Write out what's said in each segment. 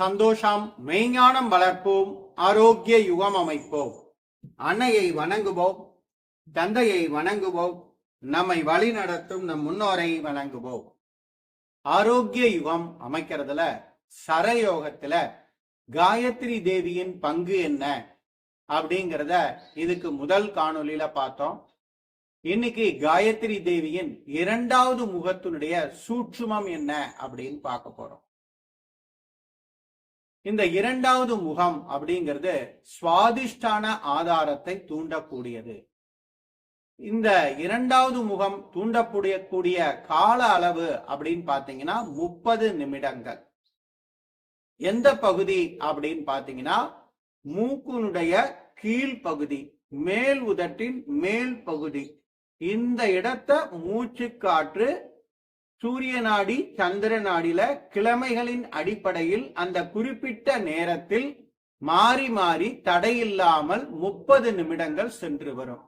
சந்தோஷம் மெய்ஞானம் வளர்ப்போம் ஆரோக்கிய யுகம் அமைப்போம். அன்னையை வணங்குவோம் தந்தையை வணங்குவோம் நம்மை வழி நடத்தும் நம் முன்னோரை வணங்குவோம். ஆரோக்கிய யுகம் அமைக்கிறதுல சரயோகத்துல காயத்ரி தேவியின் பங்கு என்ன? அப்படிங்கிறத இதுக்கு முதல் காணொலியில பார்த்தோம். இன்னைக்கு காயத்ரி தேவியின் இரண்டாவது முகத்தினுடைய சூட்சுமம் என்ன அப்படின்னு பார்க்க போறோம். இந்த இரண்டாவது முகம் அப்படிங்கிறது சுவாதிஷ்டான ஆதாரத்தை தூண்டக்கூடியது. இந்த இரண்டாவது முகம் தூண்டக்கூடிய கூடிய கால அளவு அப்படின்னு பாத்தீங்கன்னா முப்பது நிமிடங்கள். எந்த பகுதி அப்படின்னு பாத்தீங்கன்னா மூக்குனுடைய கீழ்ப்பகுதி மேல் உதட்டின் மேல் பகுதி. இந்த இடத்த மூச்சு காற்று சூரிய நாடி சந்திர நாடியில கிழமைகளின் அடிப்படையில் அந்த குறிப்பிட்ட நேரத்தில் மாறி மாறி தடையில்லாமல் முப்பது நிமிடங்கள் சென்று வரும்.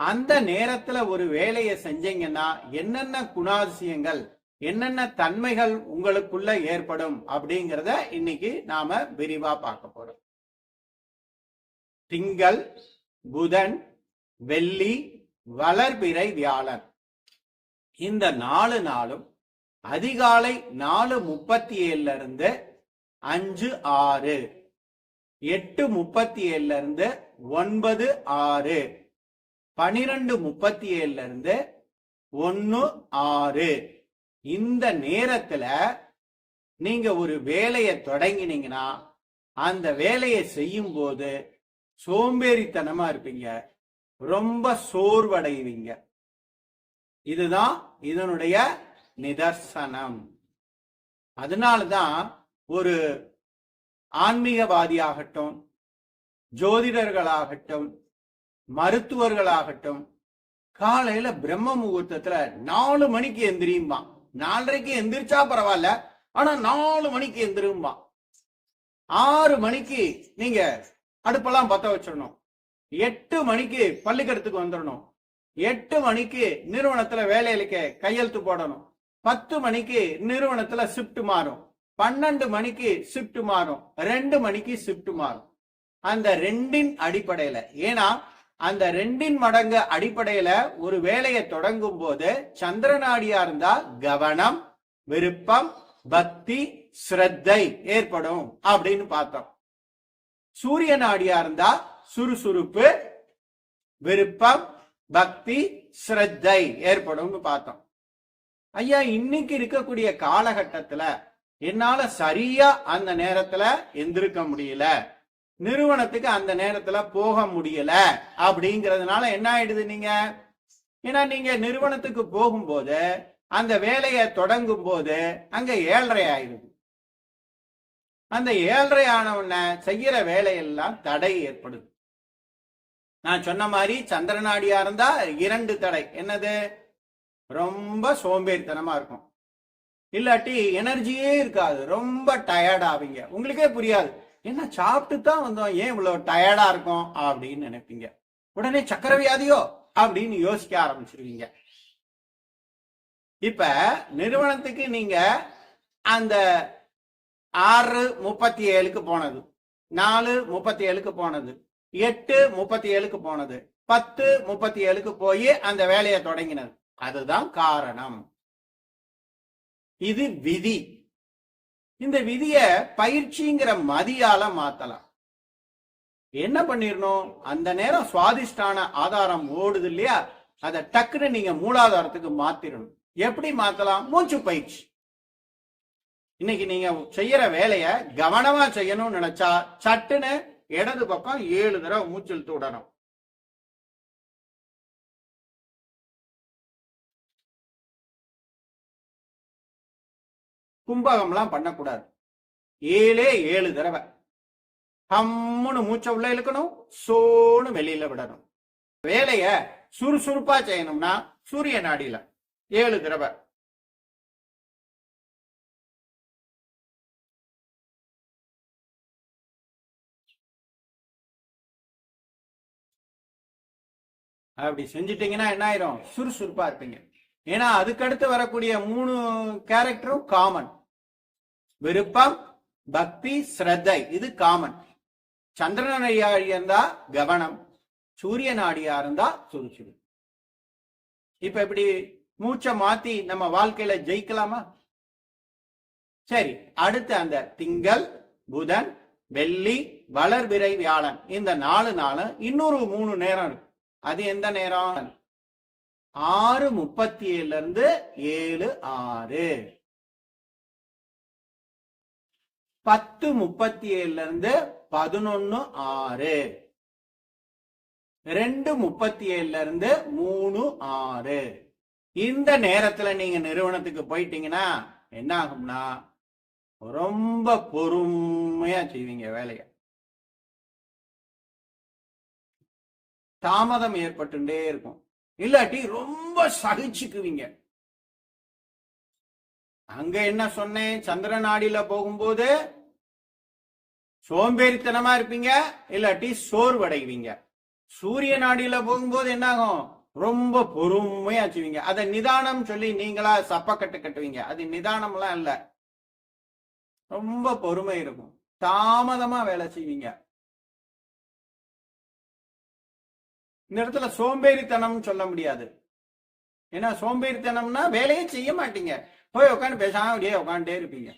அந்த நேரத்துல ஒரு வேலையை செஞ்சீங்கன்னா என்னென்ன குணாதிசயங்கள் என்னென்ன தன்மைகள் உங்களுக்குள்ள ஏற்படும் அப்படிங்கிறத இன்னைக்கு நாம விரிவா பார்க்க போறோம். திங்கள் புதன் வெள்ளி வளர்பிறை வியாழன். இந்த நாலு நாளும் அதிகாலை நாலு முப்பத்தி ஏழுல இருந்து அஞ்சு ஆறு எட்டு முப்பத்தி ஏழுல இருந்து ஒன்பது ஆறு பனிரெண்டு முப்பத்தி ஏழுல இருந்து ஒன்னு ஆறு. இந்த நேரத்துல நீங்க ஒரு வேலையை தொடங்கினீங்கன்னா அந்த வேலையை செய்யும் போது சோம்பேறித்தனமா இருப்பீங்க. ரொம்ப சோர்வடைவீங்க. இதுதான் இதனுடைய நிதர்சனம். அதனாலதான் ஒரு ஆன்மீகவாதியாகட்டும் ஜோதிடர்களாகட்டும் மருத்துவர்களாகட்டும் காலையில பிரம்ம முகூர்த்தத்துல நாலு மணிக்கு எந்திரியுமா நாலரைக்கு எந்திரிச்சா பரவாயில்ல ஆனா நாலு மணிக்கு எந்திரும்பா ஆறு மணிக்கு நீங்க அடுப்பெல்லாம் பத்த வச்சிடணும். எட்டு மணிக்கு பள்ளிக்கடத்துக்கு வந்துடணும். எட்டு மணிக்கு நிறுவனத்துல வேலையிலுக்கு கையெழுத்து போடணும். பத்து மணிக்கு நிறுவனத்துல ஷிஃப்ட் மாறும். பன்னெண்டு மணிக்கு ஷிஃப்ட் மாறும். ரெண்டு மணிக்கு ஷிஃப்ட் மாறும். அந்த ரெண்டின் அடிப்படையில ஏன்னா அந்த ரெண்டின் மடங்கு அடிப்படையில ஒரு வேலையை தொடங்கும் போது சந்திரநாடியா இருந்தா கவனம் விருப்பம் பக்தி ஸ்ரத்தை ஏற்படும் அப்படின்னு பார்த்தோம். சூரிய நாடியா இருந்தா சுறுசுறுப்பு விருப்பம் பக்தி ஸ்ரத்தை ஏற்படும்னு பார்த்தோம். ஐயா இன்னைக்கு இருக்கக்கூடிய காலகட்டத்துல என்னால சரியா அந்த நேரத்துல எந்திருக்க முடியல. நிறுவனத்துக்கு அந்த நேரத்துல போக முடியல. அப்படிங்கறதுனால என்ன ஆயிடுது நீங்க? ஏன்னா நீங்க நிறுவனத்துக்கு போகும்போது அந்த வேலையை தொடங்கும் போது அங்க ஏழரை ஆயிடுது. அந்த ஏழரை உடனே செய்யற வேலையெல்லாம் தடை ஏற்படுது. நான் சொன்ன மாதிரி சந்திரனாடியா இருந்தா இரண்டு தடை. என்னது? ரொம்ப சோம்பேறித்தனமா இருக்கும். இல்லாட்டி எனர்ஜியே இருக்காது. ரொம்ப டயர்ட் ஆவீங்க. உங்களுக்கே புரியாது. என்ன சாப்பிட்டு தான் வந்தோம். ஏன் இவ்வளவு டயர்டா இருக்கும்? அப்படின்னு நினைப்பீங்க. உடனே சக்கர வியாதியோ அப்படின்னு யோசிக்க ஆரம்பிச்சிருவீங்க. இப்ப நிறுவனத்துக்கு நீங்க அந்த ஆறு முப்பத்தி ஏழுக்கு போனது. நாலு முப்பத்தி ஏழுக்கு போனது. எட்டு முப்பத்தி ஏழுக்கு போனது. பத்து முப்பத்தி ஏழுக்கு போய் அந்த வேலையை தொடங்கினது அதுதான் காரணம். இது விதி. இந்த விதிய பயிற்சிங்கிற மதியால மாத்தலாம். என்ன பண்ணிடணும் அந்த நேரம் சுவாதிஷ்டான ஆதாரம் ஓடுது இல்லையா? அதை டக்குன்னு நீங்க மூலாதாரத்துக்கு மாத்திரணும். எப்படி மாத்தலாம்? மூச்சு பயிற்சி. இன்னைக்கு நீங்க செய்யற வேலைய கவனமா செய்யணும்னு நினைச்சா சட்டுன்னு இடது பக்கம் ஏழு தடவை மூச்செழுத்து விடணும் கும்பகம்லாம் பண்ணக்கூடாது. ஏழே ஏழு தடவை. ஹம்முன்னு மூச்சை உள்ள இழுக்கணும் சோன்னு வெளியில விடணும். வேலைய சுறுசுறுப்பா செய்யணும்னா சூரிய நாடியில ஏழு தடவை. அப்படி செஞ்சிட்டீங்கன்னா என்ன ஆயிரும்? சுறுசுறுப்பா இருப்பீங்க. ஏன்னா அதுக்கடுத்து வரக்கூடிய மூணு கேரக்டரும் காமன் விருப்பம் பக்தி ஸ்ரத்தை. இது காமன் சந்திரன் நாடியா இருந்தா கவனம். சூரியன் நாடியா இருந்தா சுறுசுறு. இப்ப இப்படி மூச்சை மாத்தி நம்ம வாழ்க்கையில ஜெயிக்கலாமா? சரி அடுத்து அந்த திங்கள் புதன் வெள்ளி வளர்பிறை வியாழன். இந்த நாலு நாள் இன்னொரு மூணு நேரம் இருக்கு. அது எந்த நேரம்? ஆறு முப்பத்தி ஏழுல இருந்து ஏழு ஆறு. பத்து முப்பத்தி ஏழுல இருந்து பதினொன்னு ஆறு. ரெண்டு முப்பத்தி ஏழுல இருந்து மூணு ஆறு. இந்த நேரத்துல நீங்க நிறுவனத்துக்கு போயிட்டீங்கன்னா என்ன ஆகும்னா ரொம்ப பொறுமையா செய்வீங்க வேலையை. தாமதம் ஏற்பட்டுட்டே இருக்கும். இல்லாட்டி ரொம்ப சகிச்சுக்குவீங்க. அங்க என்ன சொன்னேன்? சந்திர நாடியில போகும்போது சோம்பேறித்தனமா இருப்பீங்க இல்லாட்டி சோர்வடைவீங்க. சூரிய நாடியில போகும்போது என்ன ஆகும் ரொம்ப பொறுமையா செய்வீங்க அதை நிதானம் சொல்லி நீங்களா சப்பக்கட்டு கட்டுவீங்க. அது நிதானம்லாம் இல்ல. ரொம்ப பொறுமை இருக்கும். தாமதமா வேலை செய்வீங்க. இந்த இடத்துல சோம்பேறித்தனம் சொல்ல முடியாது. ஏன்னா சோம்பேறித்தனம்னா வேலையே செய்ய மாட்டீங்க. போய் உட்காந்து பேசாம அப்படியே உட்காந்துட்டே இருப்பீங்க.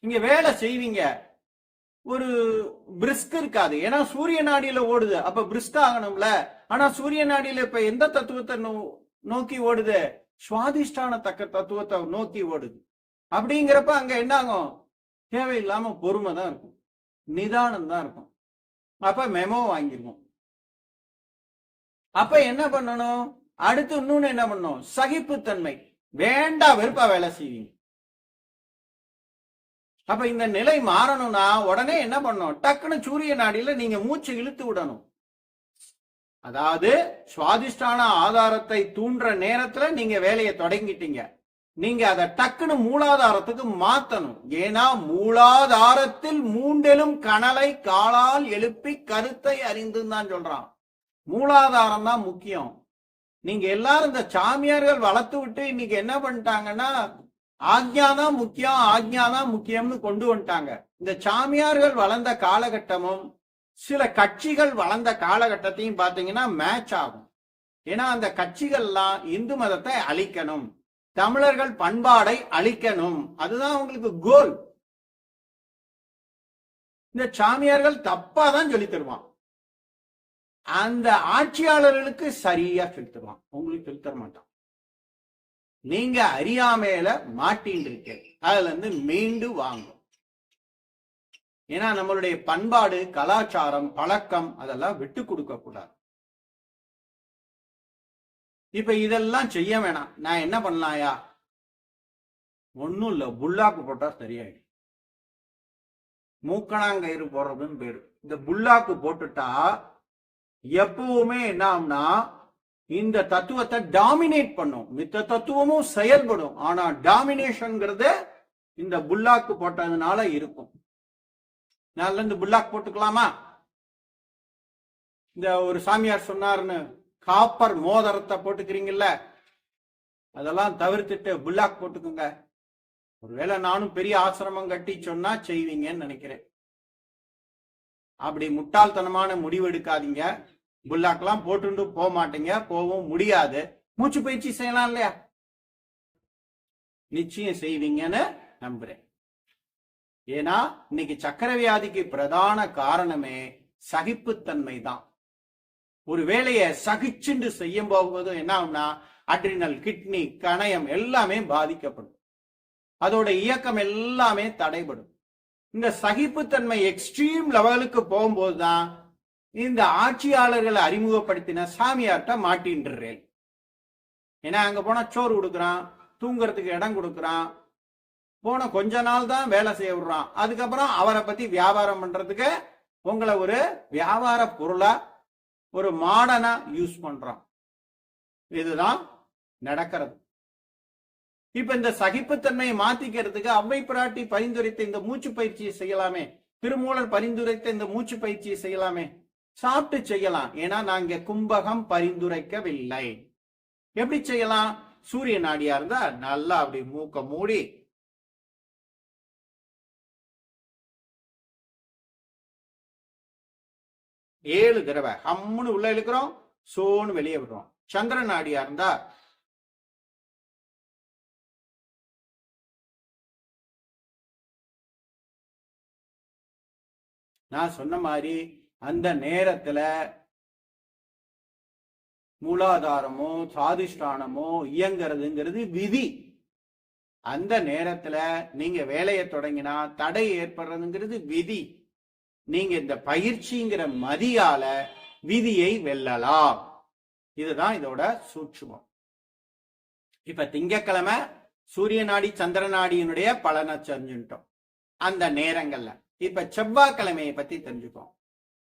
இங்க வேலை செய்வீங்க. ஒரு பிரிஸ்க் இருக்காது. ஏன்னா சூரிய நாடியில ஓடுது. அப்ப பிரிஸ்க் ஆகணும்ல. ஆனா சூரிய நாடியில இப்ப எந்த தத்துவத்தை நோ- நோக்கி ஓடுது? சுவாதிஷ்டான தக்க தத்துவத்தை நோக்கி ஓடுது. அப்படிங்கிறப்ப அங்க என்ன ஆகும் தேவையில்லாம பொறுமை தான் இருக்கும். நிதானம் தான் இருக்கும். அப்ப மெமோ வாங்கிருவோம். அப்ப என்ன பண்ணணும்? அடுத்து இன்னொன்னு என்ன பண்ணணும்? சகிப்புத்தன்மை. வேண்டா வெறுப்பா வேலை செய்வீங்க. அப்ப இந்த நிலை மாறணும்னா உடனே என்ன பண்ணும் டக்குன்னு சூரிய நாடியில நீங்க மூச்சு இழுத்து விடணும். அதாவது சுவாதிஷ்டான ஆதாரத்தை தூண்டுற நேரத்துல நீங்க வேலையை தொடங்கிட்டீங்க. நீங்க அதை டக்குன்னு மூலாதாரத்துக்கு மாத்தணும். ஏன்னா மூலாதாரத்தில் மூண்டெலும் கனலை காலால் எழுப்பி கருத்தை அறிந்துன்னு தான் சொல்றான். மூலாதாரம் தான் முக்கியம். நீங்க எல்லாரும் இந்த சாமியார்கள் வளர்த்து விட்டு இன்னைக்கு என்ன பண்ணிட்டாங்கன்னா ஆக்ஞா தான் முக்கியம் ஆக்ஞா தான் முக்கியம்னு கொண்டு வந்துட்டாங்க. இந்த சாமியார்கள் வளர்ந்த காலகட்டமும் சில கட்சிகள் வளர்ந்த காலகட்டத்தையும் பாத்தீங்கன்னா மேட்ச் ஆகும். ஏன்னா அந்த கட்சிகள்லாம் இந்து மதத்தை அழிக்கணும். தமிழர்கள் பண்பாடை அழிக்கணும். அதுதான் அவங்களுக்கு கோல் இந்த சாமியார்கள் தப்பா தான் சொல்லி தருவான். அந்த ஆட்சியாளர்களுக்கு சரியா செலுத்துவான் உங்களுக்கு சொல்லி மாட்டான் நீங்க அறியாமையில மாட்டின்னு இருக்கீங்க அதுல இருந்து மீண்டு வாங்கும் ஏன்னா நம்மளுடைய பண்பாடு கலாச்சாரம் பழக்கம் அதெல்லாம் விட்டு கொடுக்க கூடாது. இப்ப இதெல்லாம் செய்ய வேணாம். நான் என்ன பண்ணலாயா ஒண்ணும் இல்ல. புல்லாக்கு போட்டா சரியாயிடும். மூக்கணாங்கயிறு போடுறதுன்னு பேரு இந்த புல்லாக்கு போட்டுட்டா எப்பவுமே என்ன இந்த தத்துவத்தை டாமினேட் பண்ணும். மித்த தத்துவமும் செயல்படும். ஆனா டாமினேஷன்ங்கிறது இந்த புல்லாக்கு போட்டதுனால இருக்கும். நாள்ல இருந்து புல்லாக் போட்டுக்கலாமா? இந்த ஒரு சாமியார் சொன்னாருன்னு காப்பர் மோதிரத்தை போட்டுக்கிறீங்கல்ல அதெல்லாம் தவிர்த்துட்டு புல்லாக் போட்டுக்கோங்க. ஒருவேளை நானும் பெரிய ஆசிரமம் கட்டி சொன்னா செய்வீங்கன்னு நினைக்கிறேன். அப்படி முட்டாள்தனமான முடிவு எடுக்காதீங்க. புல்லாக்கெல்லாம் போட்டுண்டு போக மாட்டீங்க போகவும் முடியாது. மூச்சு பயிற்சி செய்யலாம் இல்லையா? நிச்சயம் செய்வீங்கன்னு நம்புறேன். ஏன்னா இன்னைக்கு சக்கர வியாதிக்கு பிரதான காரணமே சகிப்புத்தன்மை தான். ஒரு வேலையை சகிச்சுண்டு செய்யும் போகும்போது என்ன ஆகும்னா அட்ரினல் கிட்னி கணையம் எல்லாமே பாதிக்கப்படும். அதோட இயக்கம் எல்லாமே தடைபடும். இந்த சகிப்புத்தன்மை எக்ஸ்ட்ரீம் லெவலுக்கு போகும்போது தான் இந்த ஆட்சியாளர்களை அறிமுகப்படுத்தின சாமியார்கிட்ட மாட்டின்றேன். ஏன்னா அங்க போனா சோறு கொடுக்குறான் தூங்குறதுக்கு இடம் கொடுக்குறான் போன கொஞ்ச நாள் தான் வேலை செய்ய விடுறான். அதுக்கப்புறம் அவரை பத்தி வியாபாரம் பண்றதுக்கு உங்களை ஒரு வியாபார பொருளா ஒரு மாடனா யூஸ் பண்றான். இதுதான் நடக்கிறது. இப்ப இந்த சகிப்புத்தன்மையை மாத்திக்கிறதுக்கு அவ்வை பிராட்டி பரிந்துரைத்த இந்த மூச்சு பயிற்சியை செய்யலாமே. திருமூலர் பரிந்துரைத்த இந்த மூச்சு பயிற்சியை செய்யலாமே. சாப்பிட்டு செய்யலாம். ஏன்னா நாங்க கும்பகம் பரிந்துரைக்கவில்லை. எப்படி செய்யலாம்? சூரிய நாடியா இருந்தா நல்லா அப்படி மூக்க மூடி ஏழு தடவை ஹம்முன்னு உள்ள இழுக்கிறோம் சோன்னு வெளியே விடுறோம். சந்திர நாடியா இருந்தா நான் சொன்ன மாதிரி அந்த நேரத்துல மூலாதாரமோ சாதிஷ்டானமோ இயங்கிறதுங்கிறது விதி. அந்த நேரத்துல நீங்க வேலையை தொடங்கினா தடை ஏற்படுறதுங்கிறது விதி. நீங்க இந்த பயிற்சிங்கிற மதியால விதியை வெல்லலாம். இதுதான் இதோட சூட்சுமம். இப்ப திங்கக்கிழமை சூரிய நாடி சந்திர நாடியினுடைய பலனை தெரிஞ்சுட்டோம் அந்த நேரங்கள்ல. இப்ப செவ்வாய்க்கிழமையை பத்தி தெரிஞ்சுக்கோம்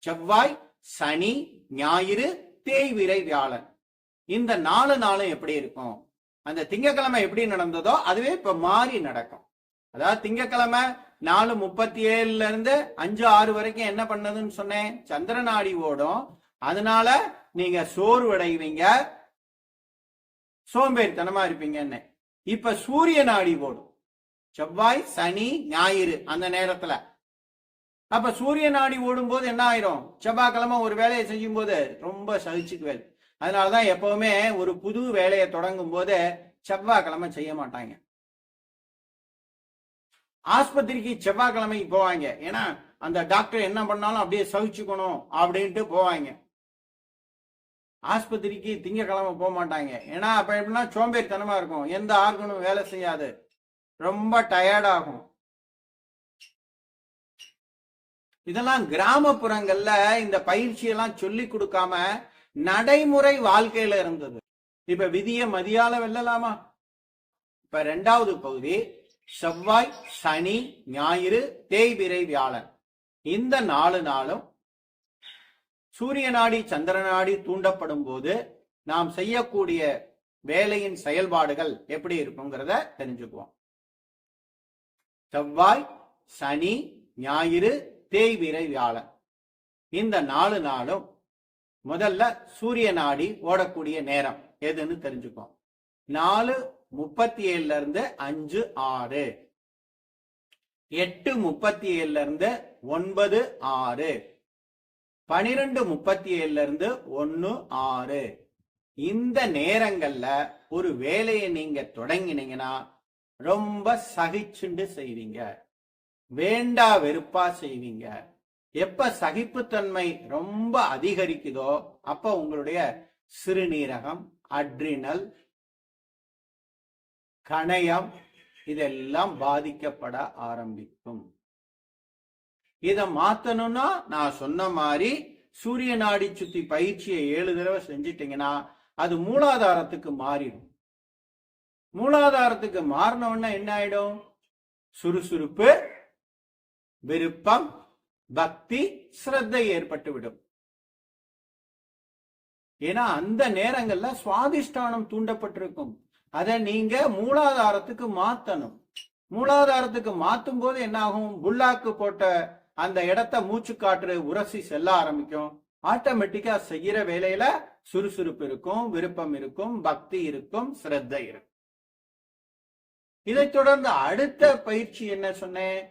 செவ்வாய் சனி ஞாயிறு தேய்விரை வியாழன். இந்த நாலு நாளும் எப்படி இருக்கும்? அந்த திங்கக்கிழமை எப்படி நடந்ததோ அதுவே இப்ப மாறி நடக்கும். அதாவது திங்கக்கிழமை நாலு முப்பத்தி ஏழுல இருந்து அஞ்சு ஆறு வரைக்கும் என்ன பண்ணதுன்னு சொன்னேன்? சந்திர நாடி ஓடும். அதனால நீங்க சோர்வடைவீங்க. சோம்பேறித்தனமா இருப்பீங்கன்னு. இப்ப சூரிய நாடி ஓடும். செவ்வாய் சனி ஞாயிறு அந்த நேரத்துல. அப்ப சூரிய நாடி ஓடும் போது என்ன ஆயிரும்? செவ்வாய்க்கிழமை ஒரு வேலையை செய்யும் போது ரொம்ப சகிச்சுக்குவேன். அதனாலதான் எப்பவுமே ஒரு புது வேலையை தொடங்கும் போது செவ்வாய்க்கிழமை செய்ய மாட்டாங்க. ஆஸ்பத்திரிக்கு செவ்வாய்க்கிழமைக்கு போவாங்க. ஏன்னா அந்த டாக்டர் என்ன பண்ணாலும் அப்படியே சகிச்சுக்கணும் அப்படின்ட்டு போவாங்க. ஆஸ்பத்திரிக்கு திங்கக்கிழமை போக மாட்டாங்க. ஏன்னா அப்ப எப்படின்னா சோம்பேறித்தனமா இருக்கும். எந்த ஆர்கனும் வேலை செய்யாது. ரொம்ப டயர்டாகும் இதெல்லாம் கிராமப்புறங்கள்ல இந்த பயிற்சியெல்லாம் சொல்லி கொடுக்காம நடைமுறை வாழ்க்கையில இருந்தது. இப்ப விதிய மதியால வெல்லலாமா? இப்ப ரெண்டாவது பகுதி செவ்வாய் சனி ஞாயிறு தேய்பிரை வியாழன். இந்த நாலு நாளும் சூரிய நாடி சந்திர நாடி தூண்டப்படும் போது நாம் செய்யக்கூடிய வேலையின் செயல்பாடுகள் எப்படி இருக்குங்கிறத தெரிஞ்சுக்குவோம். செவ்வாய் சனி ஞாயிறு தேய்விரை வியாழன் இந்த நாலு நாளும் முதல்ல சூரிய நாடி ஓடக்கூடிய நேரம் எதுன்னு தெரிஞ்சுக்கோ. நாலு முப்பத்தி ஏழுல இருந்து அஞ்சு ஆறு. எட்டு முப்பத்தி ஏழுல இருந்து ஒன்பது ஆறு. பனிரெண்டு முப்பத்தி ஏழுல இருந்து ஒன்னு ஆறு. இந்த நேரங்கள்ல ஒரு வேலையை நீங்க தொடங்கினீங்கன்னா ரொம்ப சகிச்சுண்டு செய்வீங்க. வேண்டா வெறுப்பா செய்வீங்க. எப்ப சகிப்புத்தன்மை ரொம்ப அதிகரிக்குதோ அப்ப உங்களுடைய சிறுநீரகம் அட்ரினல் கணையம் இதெல்லாம் பாதிக்கப்பட ஆரம்பிக்கும். இத மாத்தணும்னா நான் சொன்ன மாதிரி சூரிய நாடி சுத்தி பயிற்சியை ஏழு தடவை செஞ்சிட்டீங்கன்னா அது மூலாதாரத்துக்கு மாறிடும். மூலாதாரத்துக்கு மாறினோன்னா என்ன ஆயிடும்? சுறுசுறுப்பு விருப்பம் பக்தி ஸ்ரத்தை ஏற்பட்டு விடும் ஏன்னா அந்த நேரங்கள்ல சுவாதிஷ்டானம் தூண்டப்பட்டிருக்கும். அதை நீங்க மூலாதாரத்துக்கு மாத்தணும். மூலாதாரத்துக்கு மாத்தும் போது என்ன ஆகும் புல்லாக்கு போட்ட அந்த இடத்த மூச்சு காற்று உரசி செல்ல ஆரம்பிக்கும். ஆட்டோமேட்டிக்கா செய்யற வேலையில சுறுசுறுப்பு இருக்கும் விருப்பம் இருக்கும் பக்தி இருக்கும் சிரத்தை இருக்கும். இதைத் தொடர்ந்து அடுத்த பயிற்சி என்ன சொன்னேன்?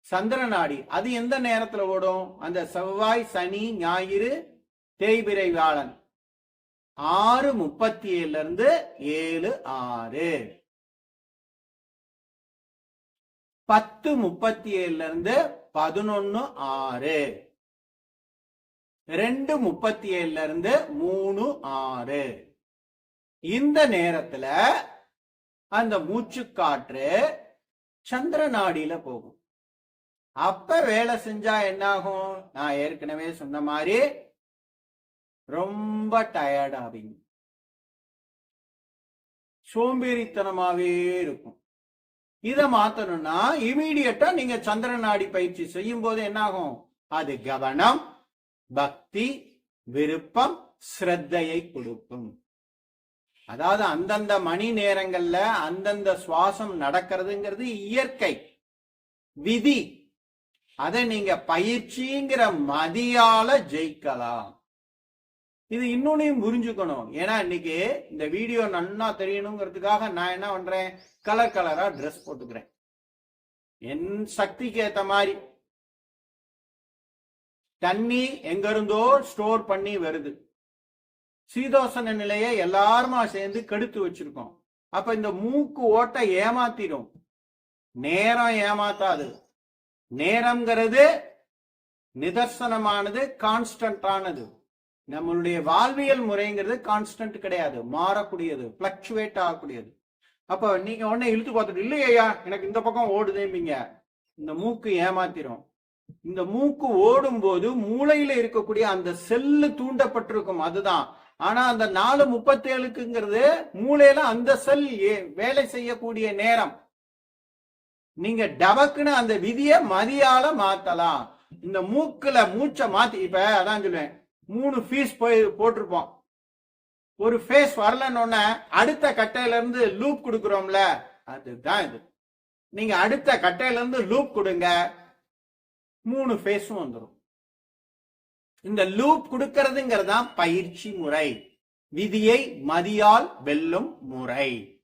சந்திர நாடி. அது எந்த நேரத்துல ஓடும்? அந்த செவ்வாய் சனி ஞாயிறு தேய்பிரை வியாழன். ஆறு முப்பத்தி ஏழுல இருந்து ஏழு ஆறு. பத்து முப்பத்தி ஏழுல இருந்து பதினொன்னு ஆறு. ரெண்டு முப்பத்தி ஏழுல இருந்து மூணு ஆறு. இந்த நேரத்துல அந்த மூச்சு காற்று சந்திர நாடியில போகும். அப்ப வேலை செஞ்சா என்ன ஆகும் நான் ஏற்கனவே சொன்ன மாதிரி ரொம்ப டயர்ட் ஆவீங்க. சோம்பேறித்தனமாவே இருக்கும். இத மாத்தணும்னா இமீடியட்டா நீங்க சந்திர நாடி பயிற்சி செய்யும் போது என்ன ஆகும் அது கவனம் பக்தி விருப்பம் ஸ்ரத்தையை கொடுக்கும். அதாவது அந்தந்த மணி நேரங்கள்ல அந்தந்த சுவாசம் நடக்கிறதுங்கிறது இயற்கை. விதி. அதை நீங்க பயிற்சிங்கிற மதியால ஜெயிக்கலாம். இது இன்னொன்னையும் புரிஞ்சுக்கணும். ஏன்னா இன்னைக்கு இந்த வீடியோ நல்லா தெரியணுங்கிறதுக்காக நான் என்ன பண்றேன்? கலர் கலரா ட்ரெஸ் போட்டுக்கிறேன். என் சக்திக்கு ஏத்த மாதிரி. தண்ணி எங்க இருந்தோ ஸ்டோர் பண்ணி வருது. சீதோசன நிலையை எல்லாருமா சேர்ந்து கெடுத்து வச்சிருக்கோம். அப்ப இந்த மூக்கு ஓட்டை ஏமாத்திரும். நேரம் ஏமாத்தாது. நேரம்ங்கிறது நிதர்சனமானது கான்ஸ்டன்டானது நம்மளுடைய வாழ்வியல் முறைங்கிறது கான்ஸ்டன்ட் கிடையாது மாறக்கூடியது பிளக்சுவேட் ஆகக்கூடியது. அப்ப நீங்க உடனே இழுத்து பார்த்துட்டு இல்லையா எனக்கு இந்த பக்கம் ஓடுதேம்பீங்க. இந்த மூக்கு ஏமாத்திரும். இந்த மூக்கு ஓடும் போது மூளையில இருக்கக்கூடிய அந்த செல்லு தூண்டப்பட்டிருக்கும் அதுதான். ஆனா அந்த நாலு முப்பத்தேழுக்குங்கிறது மூளையில அந்த செல் ஏ- வேலை செய்யக்கூடிய நேரம். நீங்க டபக்குன்னு அந்த விதியை மதியால மாத்தலாம். இந்த மூக்குல மூச்சை மாத்தி இப்ப அதான் சொல்லுவேன். மூணு ஃபீஸ் போய் போட்டிருப்போம். ஒரு ஃபேஸ் வரலன்னு அடுத்த கட்டையில இருந்து லூப் கொடுக்குறோம்ல அதுதான் இது. நீங்க அடுத்த கட்டையில இருந்து லூப் கொடுங்க மூணு ஃபேஸும் வந்துடும் இந்த லூப் கொடுக்கறதுங்கிறது தான் பயிற்சி முறை. விதியை மதியால் வெல்லும் முறை.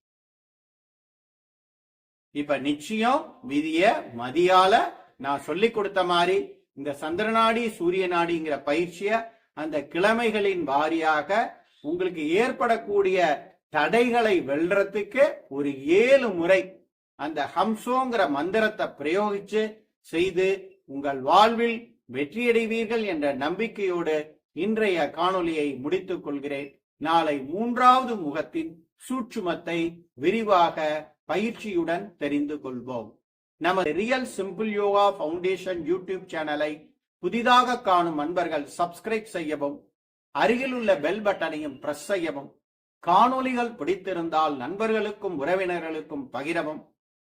இப்ப நிச்சயம் விதிய மதியால நான் சொல்லி கொடுத்த மாதிரி இந்த சந்திரநாடி சூரிய நாடிங்கிற பயிற்சிய அந்த கிழமைகளின் வாரியாக உங்களுக்கு ஏற்படக்கூடிய தடைகளை வெல்றதுக்கு ஒரு ஏழு முறை அந்த ஹம்சோங்கிற மந்திரத்தை பிரயோகிச்சு செய்து உங்கள் வாழ்வில் வெற்றியடைவீர்கள் என்ற நம்பிக்கையோடு இன்றைய காணொலியை முடித்துக் கொள்கிறேன். நாளை மூன்றாவது முகத்தின் சூட்சுமத்தை விரிவாக பயிற்சியுடன் தெரிந்து கொள்வோம் நமது real simple yoga foundation YouTube சேனலை புதிதாக காணும் அன்பர்கள் சப்ஸ்கிரைப் செய்யவும் அருகிலுள்ள பெல் பட்டனையும் பிரஸ் செய்யவும் காணொலிகள் பிடித்திருந்தால் நண்பர்களுக்கும் உறவினர்களுக்கும் பகிரவும்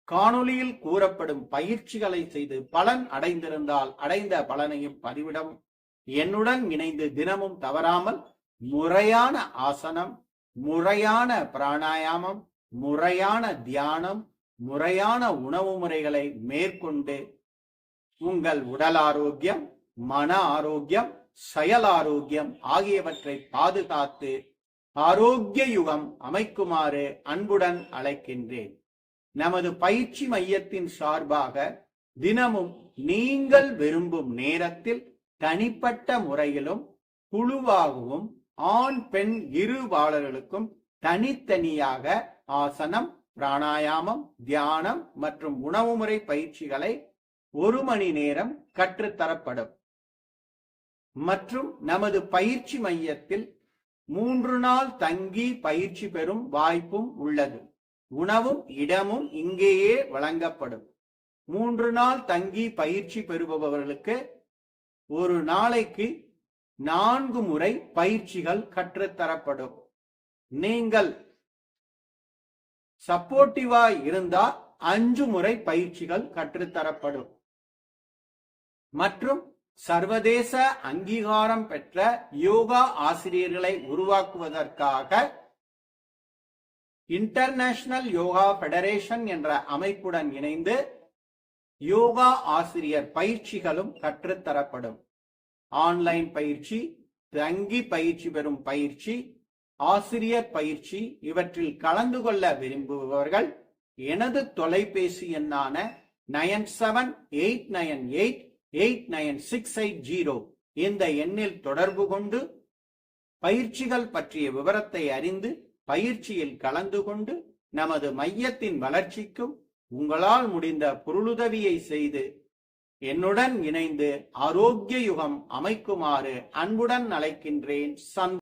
காணொளியில் கூறப்படும் பயிற்சிகளை செய்து பலன் அடைந்திருந்தால் அடைந்த பலனையும் பதிவிடவும் என்னுடன் இணைந்து தினமும் தவறாமல் முறையான ஆசனம் முறையான பிராணாயாமம் முறையான தியானம் முறையான உணவு முறைகளை மேற்கொண்டு உங்கள் உடல் ஆரோக்கியம் மன ஆரோக்கியம் செயல் ஆரோக்கியம் ஆகியவற்றை பாதுகாத்து ஆரோக்கிய யுகம் அமைக்குமாறு அன்புடன் அழைக்கின்றேன். நமது பயிற்சி மையத்தின் சார்பாக தினமும் நீங்கள் விரும்பும் நேரத்தில் தனிப்பட்ட முறையிலும் குழுவாகவும் ஆண் பெண் இருவாளர்களுக்கும் தனித்தனியாக ஆசனம் பிராணாயாமம் தியானம் மற்றும் உணவு முறை பயிற்சிகளை ஒரு மணி நேரம் கற்றுத்தரப்படும். மற்றும் நமது பயிற்சி மையத்தில் மூன்று நாள் தங்கி பயிற்சி பெறும் வாய்ப்பும் உள்ளது. உணவும் இடமும் இங்கேயே வழங்கப்படும். மூன்று நாள் தங்கி பயிற்சி பெறுபவர்களுக்கு ஒரு நாளைக்கு நான்கு முறை பயிற்சிகள் கற்றுத்தரப்படும். நீங்கள் சப்போர்ட்டிவா இருந்தா அஞ்சு முறை பயிற்சிகள் கற்றுத்தரப்படும். மற்றும் சர்வதேச அங்கீகாரம் பெற்ற யோகா ஆசிரியர்களை உருவாக்குவதற்காக இன்டர்நேஷனல் யோகா ஃபெடரேஷன் என்ற அமைப்புடன் இணைந்து யோகா ஆசிரியர் பயிற்சிகளும் கற்றுத்தரப்படும். ஆன்லைன் பயிற்சி தங்கி பயிற்சி பெறும் பயிற்சி ஆசிரியர் பயிற்சி இவற்றில் கலந்து கொள்ள விரும்புபவர்கள் எனது தொலைபேசி எண்ணான nine seven eight nine eight eight nine six eight zero இந்த எண்ணில் தொடர்பு கொண்டு பயிற்சிகள் பற்றிய விவரத்தை அறிந்து பயிற்சியில் கலந்து கொண்டு நமது மையத்தின் வளர்ச்சிக்கும் உங்களால் முடிந்த பொருளுதவியை செய்து என்னுடன் இணைந்து ஆரோக்கிய யுகம் அமைக்குமாறு அன்புடன் அழைக்கின்றேன் சந்த்